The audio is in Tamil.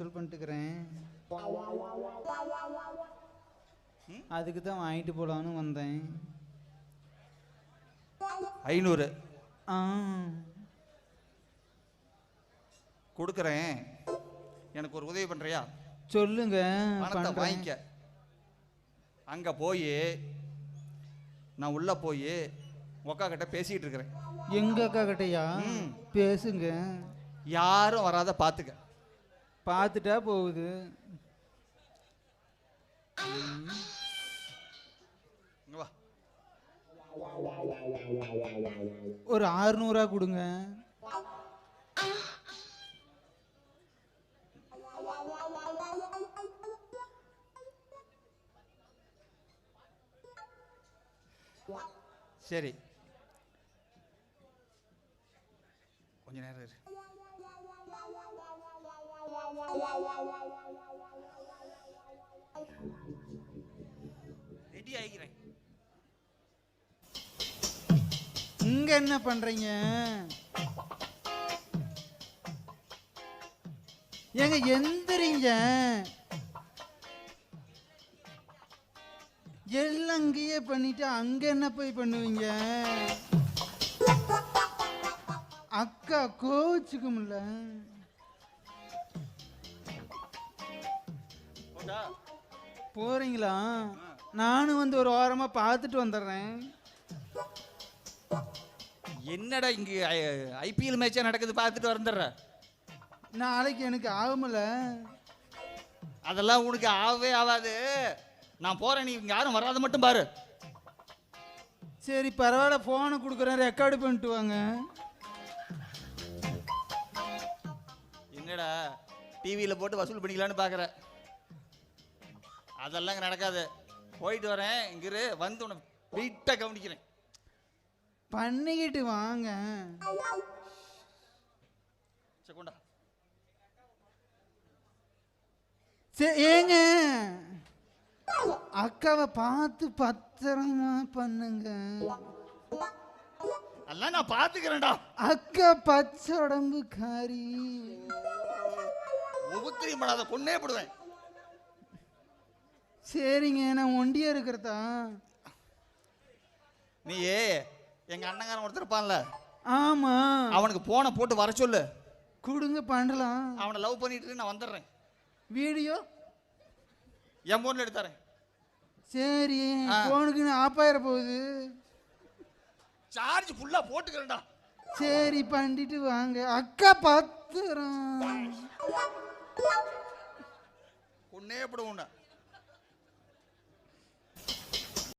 வசூல் பண்ணிட்டுக்கிறேன். அதுக்கு தான் வாங்கிட்டு போலான்னு வந்தேன். ஐநூறு. ஆ. கொடுக்குறேன். எனக்கு ஒரு உதவி பண்ணுறியா சொல்லுங்க பணத்தை. வாங்கிக்க. அங்கே போய் நான் உள்ளே போய் உக்கா கிட்ட பேசிக்கிட்டு இருக்கிறேன். எங்க அக்கா கிட்டயா. பேசுங்க. யாரும் வராத பார்த்துக்க பார்த்துட்டா போகுது. ஒரு ஆறுநூறா கொடுங்க. சரி. கொஞ்ச நேரம் ரெடி ஆகிறேன் இங்க என்ன பண்றீங்க? ஏங்க எந்திரிங்க. எல்லாம் அங்கேயே பண்ணிட்டு அங்க என்ன போய் பண்ணுவீங்க? அக்கா கோச்சுக்கும்ல. போறீங்களா? நானும் வந்து ஒரு ஓரமா பார்த்துட்டு வந்துடுறேன். என்னடா இங்கே ஐபிஎல் மேட்சா நடக்குது பார்த்துட்டு வந்துடுற? நாளைக்கு எனக்கு ஆகுமல அதெல்லாம் உனக்கு ஆகவே ஆகாது. நான் போறேன் நீ இங்க யாரும் வராத மட்டும் பாரு. சரி பரவாயில்ல ஃபோனை கொடுக்குறேன் ரெக்கார்டு பண்ணிட்டு வாங்க. என்னடா டிவியில் போட்டு வசூல் பண்ணிக்கலான்னு பார்க்குற அதெல்லாம் நடக்காது. போயிட்டு வரேன் இங்க இரு வந்து உன்னை வீட்டாக கவனிக்கிறேன். பண்ணிக்கிட்டு வாங்க. சரி கொண்டா சரி ஏங்க? அக்காவை பார்த்து பத்திரமா பண்ணுங்க. அதெல்லாம் நான் பார்த்துக்கிறேன்டா. அக்கா பச்சை உடம்பு காரி. உபத்திரியம் பண்ணாத கொன்னே போடுவேன். சரிங்க நான் ஒண்டியா இருக்கிறதா? நீ எங்க அண்ணங்காரன் ஒருத்தர் இருப்பான்ல? ஆமா. அவனுக்கு போனை போட்டு வர சொல்லு. கொடுங்க பண்ணலாம். அவனை லவ் பண்ணிட்டு நான் வந்துடுறேன். வீடியோ? என் போன்ல எடுத்தாரேன் சரி. போனுக்கு ஆஃப் ஆயிர போகுது. சார்ஜ் ஃபுல்லா போட்டுக்கிறேன்டா. சரி பண்ணிட்டு வாங்க. அக்கா பத்திரம் கொன்னே போடுவோம் உன்னை